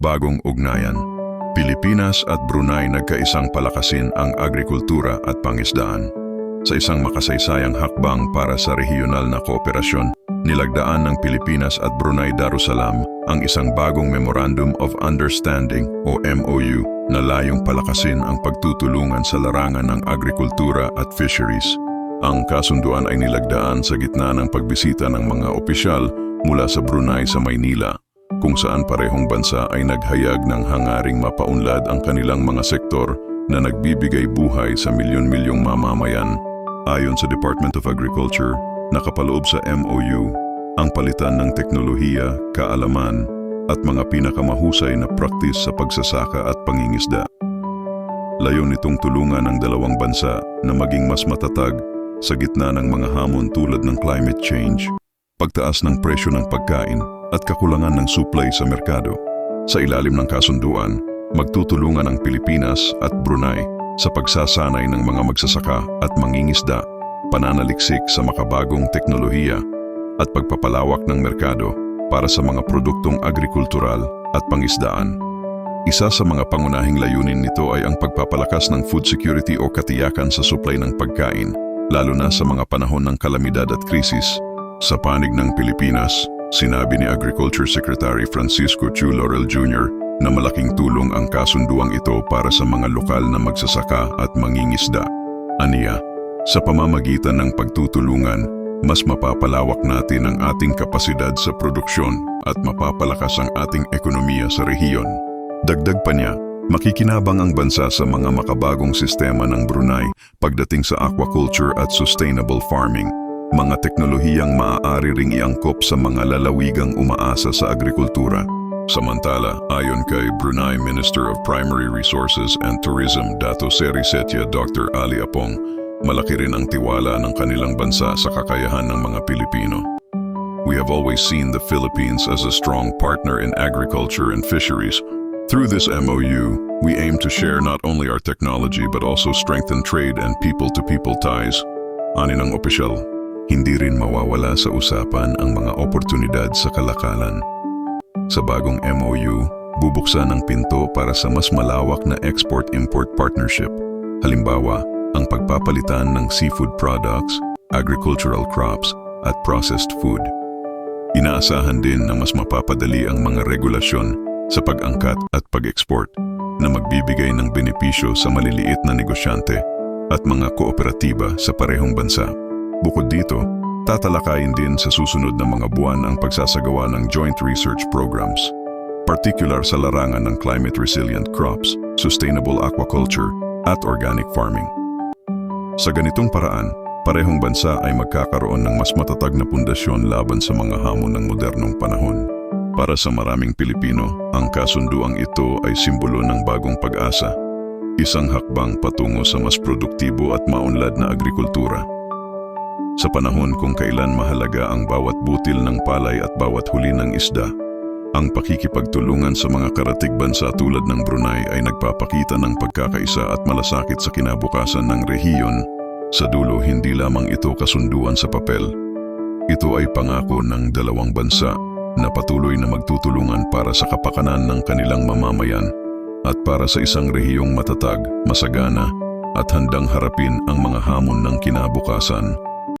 Bagong ugnayan. Pilipinas at Brunei nagkaisang palakasin ang agrikultura at pangisdaan. Sa isang makasaysayang hakbang para sa regional na kooperasyon, nilagdaan ng Pilipinas at Brunei Darussalam ang isang bagong Memorandum of Understanding o MOU na layong palakasin ang pagtutulungan sa larangan ng agrikultura at fisheries. Ang kasunduan ay nilagdaan sa gitna ng pagbisita ng mga opisyal mula sa Brunei sa Maynila, kung saan parehong bansa ay naghayag ng hangaring mapaunlad ang kanilang mga sektor na nagbibigay buhay sa milyon-milyong mamamayan. Ayon sa Department of Agriculture, nakapaloob sa MOU ang palitan ng teknolohiya, kaalaman at mga pinakamahusay na praktis sa pagsasaka at pangingisda. Layon nitong tulungan ang dalawang bansa na maging mas matatag sa gitna ng mga hamon tulad ng climate change, pagtaas ng presyo ng pagkain at kakulangan ng supply sa merkado. Sa ilalim ng kasunduan, magtutulungan ang Pilipinas at Brunei sa pagsasanay ng mga magsasaka at mangingisda, pananaliksik sa makabagong teknolohiya at pagpapalawak ng merkado para sa mga produktong agrikultural at pangisdaan. Isa sa mga pangunahing layunin nito ay ang pagpapalakas ng food security o katiyakan sa supply ng pagkain, lalo na sa mga panahon ng kalamidad at krisis. Sa panig ng Pilipinas, sinabi ni Agriculture Secretary Francisco Chu Laurel Jr. na malaking tulong ang kasunduang ito para sa mga lokal na magsasaka at mangingisda. Aniya, sa pamamagitan ng pagtutulungan, mas mapapalawak natin ang ating kapasidad sa produksyon at mapapalakas ang ating ekonomiya sa rehiyon. Dagdag pa niya, makikinabang ang bansa sa mga makabagong sistema ng Brunei pagdating sa aquaculture at sustainable farming, mga teknolohiyang maaari ring iangkop sa mga lalawigang umaasa sa agrikultura. Samantala, ayon kay Brunei Minister of Primary Resources and Tourism Dato Seri Setia Dr. Ali Apong, malaki rin ang tiwala ng kanilang bansa sa kakayahan ng mga Pilipino. We have always seen the Philippines as a strong partner in agriculture and fisheries. Through this MOU, we aim to share not only our technology but also strengthen trade and people-to-people ties. Ani ng opisyal, hindi rin mawawala sa usapan ang mga oportunidad sa kalakalan. Sa bagong MOU, bubuksan ang pinto para sa mas malawak na export-import partnership. Halimbawa, ang pagpapalitan ng seafood products, agricultural crops, at processed food. Inaasahan din na mas mapapadali ang mga regulasyon sa pag-angkat at pag-export na magbibigay ng benepisyo sa maliliit na negosyante at mga kooperatiba sa parehong bansa. Bukod dito, tatalakayin din sa susunod na mga buwan ang pagsasagawa ng joint research programs, particular sa larangan ng climate resilient crops, sustainable aquaculture, at organic farming. Sa ganitong paraan, parehong bansa ay magkakaroon ng mas matatag na pundasyon laban sa mga hamon ng modernong panahon. Para sa maraming Pilipino, ang kasunduang ito ay simbolo ng bagong pag-asa, isang hakbang patungo sa mas produktibo at maunlad na agrikultura. Sa panahon kung kailan mahalaga ang bawat butil ng palay at bawat huli ng isda, ang pakikipagtulungan sa mga karatig bansa tulad ng Brunei ay nagpapakita ng pagkakaisa at malasakit sa kinabukasan ng rehiyon. Sa dulo, hindi lamang ito kasunduan sa papel. Ito ay pangako ng dalawang bansa na patuloy na magtutulungan para sa kapakanan ng kanilang mamamayan at para sa isang rehiyong matatag, masagana at handang harapin ang mga hamon ng kinabukasan.